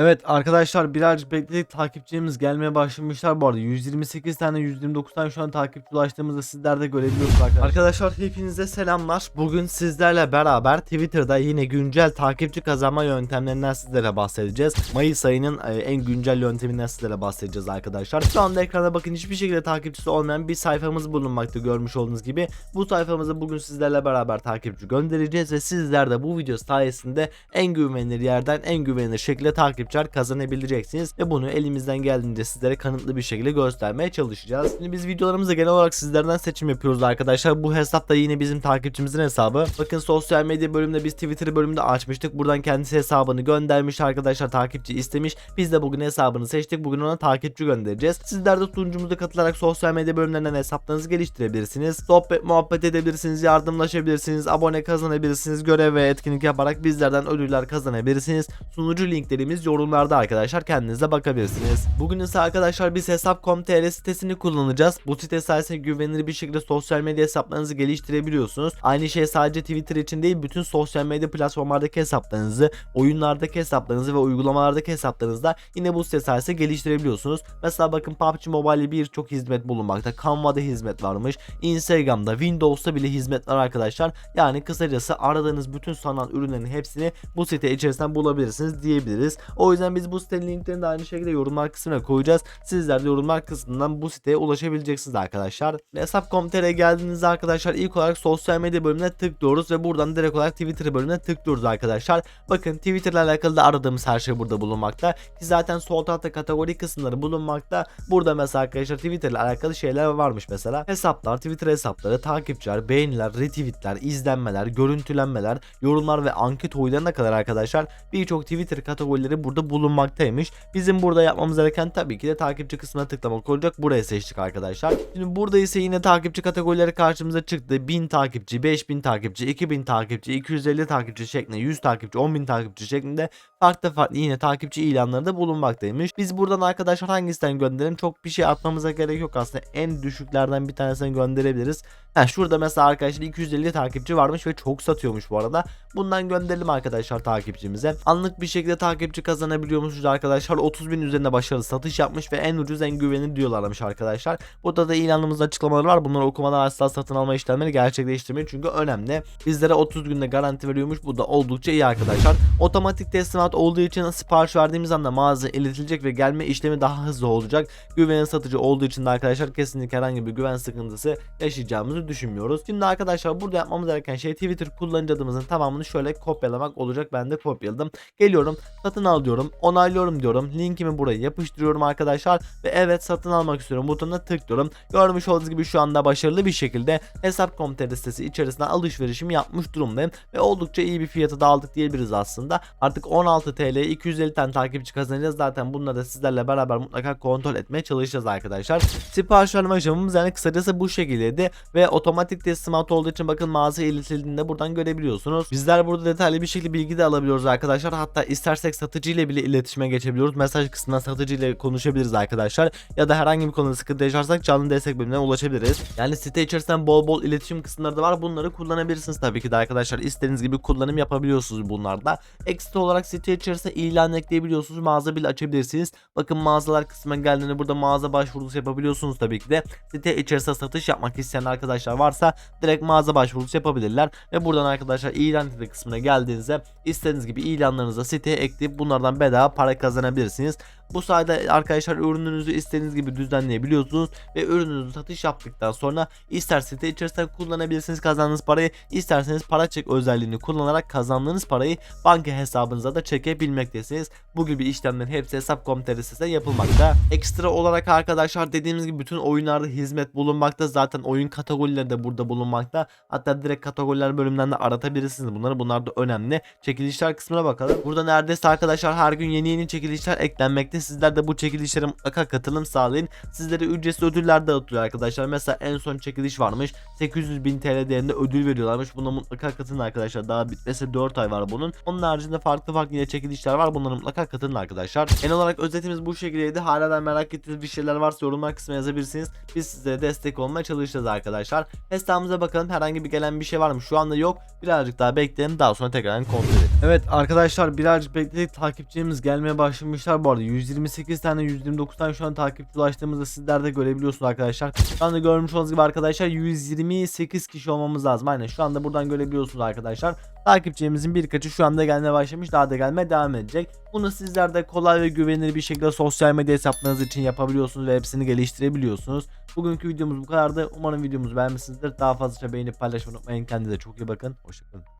Evet arkadaşlar birazcık bekledik takipçilerimiz gelmeye başlamışlar bu arada 128 tane 129 tane şu an takipçi ulaştığımızda sizler de görebiliyorsunuz arkadaşlar. Arkadaşlar hepinize selamlar. Bugün sizlerle beraber Twitter'da yine güncel takipçi kazanma yöntemlerinden sizlere bahsedeceğiz. Mayıs ayının e, en güncel yönteminden sizlere bahsedeceğiz arkadaşlar. Şu anda ekrana bakın hiçbir şekilde takipçisi olmayan bir sayfamız bulunmakta görmüş olduğunuz gibi. Bu sayfamıza bugün sizlerle beraber takipçi göndereceğiz ve sizler de bu video sayesinde en güvenilir yerden en güvenilir şekilde takipçiler kazanabileceksiniz ve bunu elimizden geldiğince sizlere kanıtlı bir şekilde göstermeye çalışacağız. Şimdi biz videolarımızda genel olarak sizlerden seçim yapıyoruz arkadaşlar. Bu hesap da yine bizim takipçimizin hesabı. Bakın sosyal medya bölümünde biz Twitter bölümünde açmıştık. Buradan kendisi hesabını göndermiş arkadaşlar takipçi istemiş. Biz de bugün hesabını seçtik. Bugün ona takipçi göndereceğiz. Sizler de sunucumuza katılarak sosyal medya bölümlerinden hesaplarınızı geliştirebilirsiniz. Sohbet muhabbet edebilirsiniz. Yardımlaşabilirsiniz. Abone kazanabilirsiniz. Görev ve etkinlik yaparak bizlerden ödüller kazanabilirsiniz. Sunucu linklerimiz yorumlarda arkadaşlar. Kendinize bakabilirsiniz. Bugün ise arkadaşlar biz hesap.com.tr sitesini kullanacağız. Bu site sayesinde güvenilir bir şekilde sosyal medya hesaplarınızı geliştirebiliyorsunuz. Aynı şey sadece Twitter için değil bütün sosyal medya platformlardaki hesaplarınızı, oyunlardaki hesaplarınızı ve uygulamalardaki hesaplarınızı da yine bu site sayesinde geliştirebiliyorsunuz. Mesela bakın PUBG Mobile'de birçok hizmet bulunmakta. Canva'da hizmet varmış. Instagram'da, Windows'ta bile hizmet var arkadaşlar. Yani kısacası aradığınız bütün sanal ürünlerin hepsini bu site içerisinden bulabilirsiniz diyebiliriz. O yüzden biz bu sitenin linklerini de aynı şekilde yorumlar kısmına koyacağız. Sizler de yorumlar kısmından bu siteye ulaşabileceksiniz arkadaşlar. Hesap.com.tr'ye geldiğinizde arkadaşlar ilk olarak sosyal medya bölümüne tıklıyoruz ve buradan direkt olarak Twitter bölümüne tıklıyoruz arkadaşlar. Bakın Twitter ile alakalı da aradığımız her şey burada bulunmakta. Ki zaten sol tarafta kategori kısımları bulunmakta. Burada mesela arkadaşlar Twitter ile alakalı şeyler varmış mesela. Hesaplar, Twitter hesapları, takipçiler, beğeniler, retweetler, izlenmeler, görüntülenmeler, yorumlar ve anket oylarına kadar arkadaşlar birçok Twitter kategorileri burada bulunmaktaymış. Bizim burada yapmamız gereken tabii ki de takipçi kısmına tıklamak olacak. Buraya seçtik arkadaşlar. Şimdi burada ise yine takipçi kategorileri karşımıza çıktı. 1000 takipçi, 5000 takipçi, 2000 takipçi, 250 takipçi şeklinde, 100 takipçi, 10.000 takipçi şeklinde farklı farklı yine takipçi ilanları da bulunmaktaymış. Biz buradan arkadaşlar hangisinden gönderelim? Çok bir şey atmamıza gerek yok aslında. En düşüklerden bir tanesini gönderebiliriz. Ha şurada mesela arkadaşlar 250 takipçi varmış ve çok satıyormuş bu arada. Bundan gönderelim arkadaşlar takipçimize. Anlık bir şekilde takipçi kazanabiliyormuşuz arkadaşlar. 30 bin üzerinde başarılı satış yapmış ve en ucuz en güvenilir diyorlarmış arkadaşlar. Burada da ilanımızda açıklamalar var. Bunları okumadan asla satın alma işlemleri gerçekleştirmeyin çünkü önemli. Bizlere 30 günde garanti veriyormuş. Bu da oldukça iyi arkadaşlar. Otomatik teslimat olduğu için sipariş verdiğimiz anda mağazaya iletilecek ve gelme işlemi daha hızlı olacak. Güvenilir satıcı olduğu için de arkadaşlar kesinlikle herhangi bir güven sıkıntısı yaşayacağımızı düşünmüyoruz. Şimdi arkadaşlar burada yapmamız gereken şey Twitter kullanıcı adımızın tamamını şöyle kopyalamak olacak. Ben de kopyaladım. Geliyorum satın al diyorum. Onaylıyorum diyorum. Linkimi buraya yapıştırıyorum arkadaşlar. Ve evet satın almak istiyorum butonuna tıklıyorum. Görmüş olduğunuz gibi şu anda başarılı bir şekilde Hesap.com.tr sitesi içerisinde alışverişimi yapmış durumdayım. Ve oldukça iyi bir fiyatı da aldık diyebiliriz aslında. Artık 16 TL 250 tane takipçi kazanacağız. Zaten bunları da sizlerle beraber mutlaka kontrol etmeye çalışacağız arkadaşlar. Sipariş verme aşamamız yani kısacası bu şekildeydi. Ve otomatik teslimat olduğu için bakın mağazaya iletildiğinde buradan görebiliyorsunuz. Bizler burada detaylı bir şekilde bilgi de alabiliyoruz arkadaşlar. Hatta istersek satıcı ile bile iletişime geçebiliyoruz. Mesaj kısmından satıcı ile konuşabiliriz arkadaşlar. Ya da herhangi bir konuda sıkıntı yaşarsak canlı destek bölümüne ulaşabiliriz. Yani site içerisinden bol bol iletişim kısımları da var. Bunları kullanabilirsiniz tabii ki de arkadaşlar. İstediğiniz gibi kullanım yapabiliyorsunuz bunlarda. Ekstra olarak site içerisinde ilan ekleyebiliyorsunuz. Mağaza bile açabilirsiniz. Bakın mağazalar kısmına geldiğinde burada mağaza başvurusu yapabiliyorsunuz tabii ki de. Site içerisinde satış yapmak isteyen arkadaşlar varsa direkt mağaza başvurusu yapabilirler. Ve buradan arkadaşlar ilan kısmına geldiğinizde istediğiniz gibi ilanlarınızı siteye ekleyip bunlardan bedava para kazanabilirsiniz. Bu sayede arkadaşlar ürününüzü istediğiniz gibi düzenleyebiliyorsunuz ve ürününüzü satış yaptıktan sonra ister site içerisinde kullanabilirsiniz kazandığınız parayı isterseniz para çek özelliğini kullanarak kazandığınız parayı banka hesabınıza da çekebilmektesiniz. Bu gibi işlemlerin hepsi hesap.com.tr sitesinde yapılmakta. Ekstra olarak arkadaşlar dediğimiz gibi bütün oyunlarda hizmet bulunmakta. Zaten oyun kategorileri de burada bulunmakta. Hatta direkt kategoriler bölümünden de aratabilirsiniz bunları. Bunlar da önemli. Çekilişler kısmına bakalım. Burada neredeyse arkadaşlar her gün yeni yeni çekilişler eklenmekte birlikte sizler de bu çekilişlere mutlaka katılım sağlayın. Sizlere ücretsiz ödüller dağıtıyor arkadaşlar. Mesela en son çekiliş varmış. 800 bin TL değerinde ödül veriyorlarmış. Buna mutlaka katılın arkadaşlar. Daha bitmesi 4 ay var bunun. Onun haricinde farklı farklı yine çekilişler var. Bunlara mutlaka katılın arkadaşlar. En olarak özetimiz bu şekildeydi. Hala da merak ettiğiniz bir şeyler varsa yorumlar kısmına yazabilirsiniz. Biz sizlere destek olmaya çalışacağız arkadaşlar. Hesabımıza bakalım herhangi bir gelen bir şey var mı? Şu anda yok. Birazcık daha bekleyelim. Daha sonra tekrar kontrol edelim. Evet arkadaşlar birazcık bekledik. Takipçilerimiz gelmeye başlamışlar bu arada. 128 tane 129 tane şu an takipçi ulaştığımızda sizler de görebiliyorsunuz arkadaşlar. Şu anda görmüş olduğunuz gibi arkadaşlar 128 kişi olmamız lazım. Aynen şu anda buradan görebiliyorsunuz arkadaşlar. Takipçilerimizin birkaçı şu anda gelmeye başlamış. Daha da gelmeye devam edecek. Bunu sizler de kolay ve güvenilir bir şekilde sosyal medya hesaplarınız için yapabiliyorsunuz ve hepsini geliştirebiliyorsunuz. Bugünkü videomuz bu kadardı. Umarım videomuzu beğenmişsinizdir. Daha fazlaca beğenip paylaşmayı unutmayın. Kendinize çok iyi bakın. Hoşçakalın.